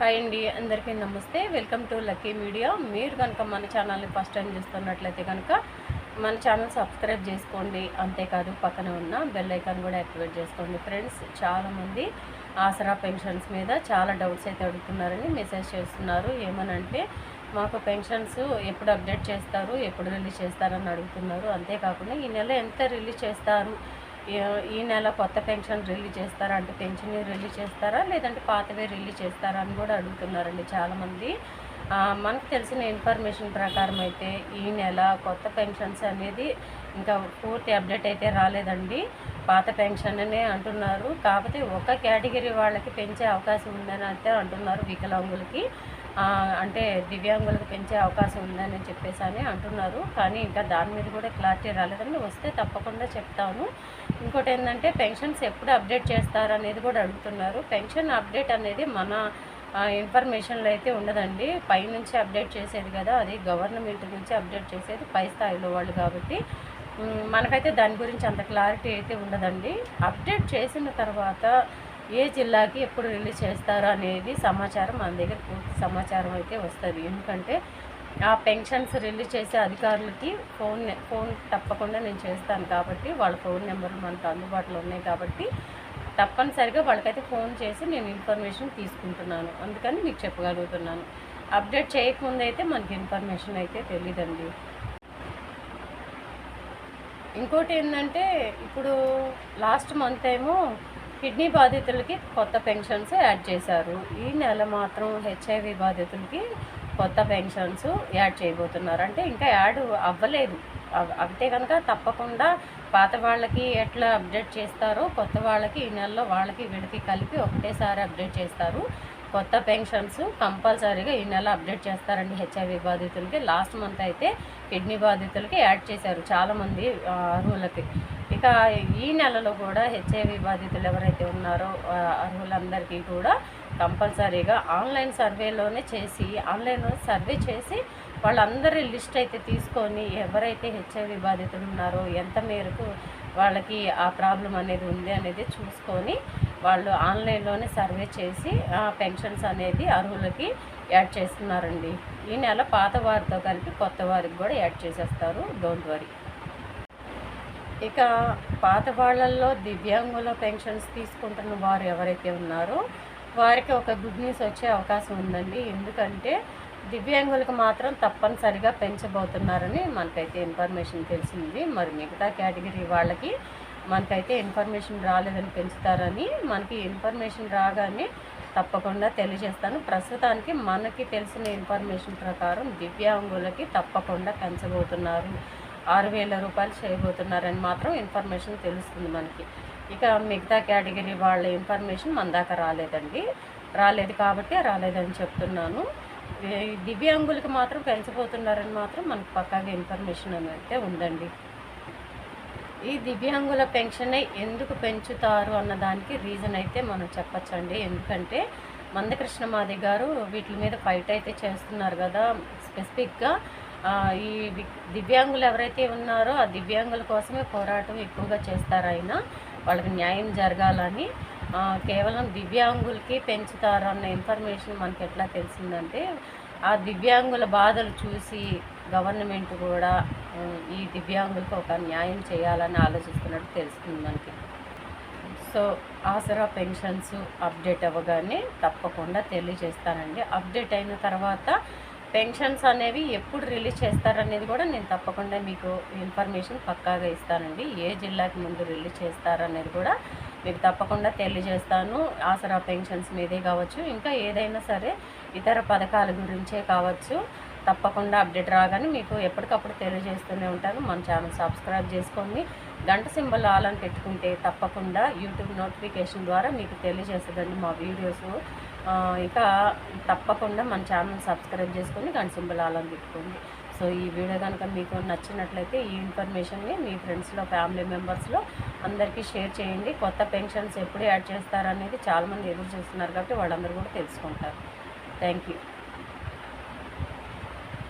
Hi అండి అందరికీ నమస్తే. Welcome to lucky media. మీరు కనుక మన ఛానల్ని ఫస్ట్ టైం చూస్తున్నట్లయితే కనుక మన ఛానల్ సబ్స్క్రైబ్ చేసుకోండి. అంతేకాదు పక్కన ఉన్న బెల్ ఐకాన్ కూడా యాక్టివేట్ చేసుకోండి ఫ్రెండ్స్. చాలామంది ఆసరా పెన్షన్స్ మీద చాలా డౌట్స్ అయితే అడుగుతున్నారని మెసేజ్ చేస్తున్నారు. ఏమనంటే మాకు పెన్షన్స్ ఎప్పుడు అప్డేట్ చేస్తారు ఎప్పుడు రిలీజ్ చేస్తారని అడుగుతున్నారు. అంతేకాకుండా ఈ నెల ఎంత రిలీజ్ చేస్తారు ఈ- నెల కొత్త పెన్షన్ రిలీజ్ చేస్తారా? అంటే పెన్షన్ రిలీజ్ చేస్తారా? లేదంటే పాతవే రిలీజ్ చేస్తారా అని కూడా అడుగుతున్నారండి చాలామంది. మనకు తెలిసిన ఇన్ఫర్మేషన్ ప్రకారం అయితే ఈ నెల కొత్త పెన్షన్స్ అనేది ఇంకా పూర్తి అప్డేట్ అయితే రాలేదండి. పాత పెన్షన్ అనే అంటున్నారు. కాకపోతే ఒక కేటగిరీ వాళ్ళకి పెంచే అవకాశం ఉందని అయితే అంటున్నారు వికలాంగులకి. అంటే దివ్యాంగులకు పెంచే అవకాశం ఉందని చెప్పేసి అని అంటున్నారు. కానీ ఇంకా దాని మీద కూడా క్లారిటీ రాలేదండి వస్తే తప్పకుండా చెప్తాను. ఇంకోటి ఏంటంటే పెన్షన్స్ ఎప్పుడు అప్డేట్ చేస్తారు అనేది కూడా అడుగుతున్నారు. పెన్షన్ అప్డేట్ అనేది మన ఇన్ఫర్మేషన్లో అయితే ఉండదండి. పైనుంచి అప్డేట్ చేసేది కదా అది గవర్నమెంట్ నుంచి అప్డేట్ చేసేది పై స్థాయిలో వాళ్ళు కాబట్టి. మనకైతే దాని గురించి అంత క్లారిటీ అయితే ఉండదండి. అప్డేట్ చేసిన తర్వాత ఏ జిల్లాకి ఎప్పుడు రిలీజ్ చేస్తారు అనేది సమాచారం మన దగ్గర పూర్తి సమాచారం అయితే వస్తుంది. ఎందుకంటే ఆ పెన్షన్స్ రిలీజ్ చేసే అధికారులకి ఫోన్ ఫోన్ తప్పకుండా నేను చేస్తాను కాబట్టి వాళ్ళ ఫోన్ నెంబర్లు మనకు అందుబాటులో ఉన్నాయి కాబట్టి తప్పనిసరిగా వాళ్ళకైతే ఫోన్ చేసి నేను ఇన్ఫర్మేషన్ తీసుకుంటున్నాను. అందుకని మీకు చెప్పగలుగుతున్నాను. అప్డేట్ చేయకముందు అయితే మనకి ఇన్ఫర్మేషన్ అయితే తెలియదండి ఇంకోటి ఏంటంటే ఇప్పుడు లాస్ట్ మంత్ ఏమో కిడ్నీ బాధితులకి కొత్త పెన్షన్స్ యాడ్ చేశారు. ఈ నెల మాత్రం హెచ్ఐవి బాధితులకి కొత్త పెన్షన్స్ యాడ్ చేయబోతున్నారు. అంటే ఇంకా యాడ్ అవ్వలేదు. అవ్- కనుక తప్పకుండా పాత వాళ్ళకి ఎట్లా అప్డేట్ చేస్తారో కొత్త వాళ్ళకి ఈ నెలలో వాళ్ళకి వీళ్ళకి కలిపి ఒకటేసారి అప్డేట్ చేస్తారు. కొత్త పెన్షన్స్ కంపల్సరీగా ఈ నెల అప్డేట్ చేస్తారండి హెచ్ఐవి బాధితులకి. లాస్ట్ మంత్ అయితే కిడ్నీ బాధితులకి యాడ్ చేశారు చాలామంది అర్హులకి ఇక ఈ నెలలో కూడా హెచ్ఐవి బాధితులు ఎవరైతే ఉన్నారో అర్హులందరికీ కూడా కంపల్సరీగా ఆన్లైన్ సర్వేలోనే చేసి ఆన్లైన్లో సర్వే చేసి వాళ్ళందరి లిస్ట్ అయితే తీసుకొని ఎవరైతే హెచ్ఐవి బాధితులు ఉన్నారో ఎంత మేరకు వాళ్ళకి ఆ ప్రాబ్లం అనేది ఉంది అనేది చూసుకొని వాళ్ళు ఆన్లైన్లోనే సర్వే చేసి పెన్షన్స్ అనేది అర్హులకి యాడ్ చేస్తున్నారండి. ఈ నెల పాత వారితో కలిపి కొత్త వారికి కూడా యాడ్ చేసేస్తారు. Don't worry. ఇక పాత వాళ్ళల్లో దివ్యాంగుల పెన్షన్స్ తీసుకుంటున్న వారు ఎవరైతే ఉన్నారో వారికి ఒక గుడ్ న్యూస్ వచ్చే అవకాశం ఉందండి. ఎందుకంటే దివ్యాంగులకు మాత్రం తప్పనిసరిగా పెంచబోతున్నారని మనకైతే ఇన్ఫర్మేషన్ తెలిసింది. మరి మిగతా కేటగిరీ వాళ్ళకి మనకైతే ఇన్ఫర్మేషన్ రాలేదని పెంచుతారని మనకి ఇన్ఫర్మేషన్ రాగానే తప్పకుండా తెలియజేస్తాను. ప్రస్తుతానికి మనకి తెలిసిన ఇన్ఫర్మేషన్ ప్రకారం దివ్యాంగులకి తప్పకుండా పెంచబోతున్నారు. ఆరు వేల రూపాయలు చేయబోతున్నారని మాత్రం ఇన్ఫర్మేషన్ తెలుస్తుంది మనకి. ఇక మిగతా కేటగిరీ వాళ్ళ ఇన్ఫర్మేషన్ మన దాకా రాలేదండి. రాలేదు కాబట్టి రాలేదని చెప్తున్నాను. ఈ దివ్యాంగులకి మాత్రం పెంచబోతున్నారని మాత్రం మనకు పక్కాగా ఇన్ఫర్మేషన్ అయితే ఉందండి. ఈ దివ్యాంగుల పెన్షన్ ఎందుకు పెంచుతారు అన్న దానికి రీజన్ అయితే మనం చెప్పచ్చండి. ఎందుకంటే మందకృష్ణ మాది గారు వీటి మీద ఫైట్ అయితే చేస్తున్నారు కదా స్పెసిఫిక్గా ఈ దివ్యాంగులు ఎవరైతే ఉన్నారో ఆ దివ్యాంగుల కోసమే పోరాటం ఎక్కువగా చేస్తారు ఆయన. వాళ్ళకి న్యాయం జరగాలని కేవలం దివ్యాంగులకి పెంచుతారు అన్న ఇన్ఫర్మేషన్ మనకి ఎట్లా తెలిసిందంటే ఆ దివ్యాంగుల బాధలు చూసి గవర్నమెంట్ కూడా ఈ దివ్యాంగులకు ఒక న్యాయం చేయాలని ఆలోచిస్తున్నట్టు తెలుస్తుంది మనకి. సో ఆసరా పెన్షన్స్ అప్డేట్ అవ్వగానే తప్పకుండా తెలియజేస్తానండి. అప్డేట్ అయిన తర్వాత పెన్షన్స్ అనేవి ఎప్పుడు రిలీజ్ చేస్తారనేది కూడా నేను తప్పకుండా మీకు ఇన్ఫర్మేషన్ పక్కాగా ఇస్తానండి. ఏ జిల్లాకి ముందు రిలీజ్ చేస్తారనేది కూడా మీకు తప్పకుండా తెలియజేస్తాను. ఆసరా పెన్షన్స్ మీదే కావచ్చు ఇంకా ఏదైనా సరే ఇతర పథకాల గురించే కావచ్చు. తప్పకుండా అప్డేట్ రాగానే మీకు ఎప్పటికప్పుడు తెలియజేస్తూనే ఉంటాను. మన ఛానల్ సబ్స్క్రైబ్ చేసుకోండి గంట సింబల్ ఆల్ అని పెట్టుకుంటే తప్పకుండా యూట్యూబ్ నోటిఫికేషన్ ద్వారా మీకు తెలియజేస్తుందండి మా వీడియోస్. ఇంకా తప్పకుండా మన ఛానల్ సబ్స్క్రైబ్ చేసుకొని గంట సింబల్ ఆలం పెట్టుకోండి. సో ఈ వీడియో కనుక మీకు నచ్చినట్లయితే ఈ ఇన్ఫర్మేషన్ని మీ ఫ్రెండ్స్లో ఫ్యామిలీ మెంబర్స్లో అందరికీ షేర్ చేయండి. కొత్త పెన్షన్స్ ఎప్పుడు యాడ్ చేస్తారనేది చాలామంది ఎదురు చూస్తున్నారు కాబట్టి వాళ్ళందరూ కూడా తెలుసుకుంటారు. Thank you.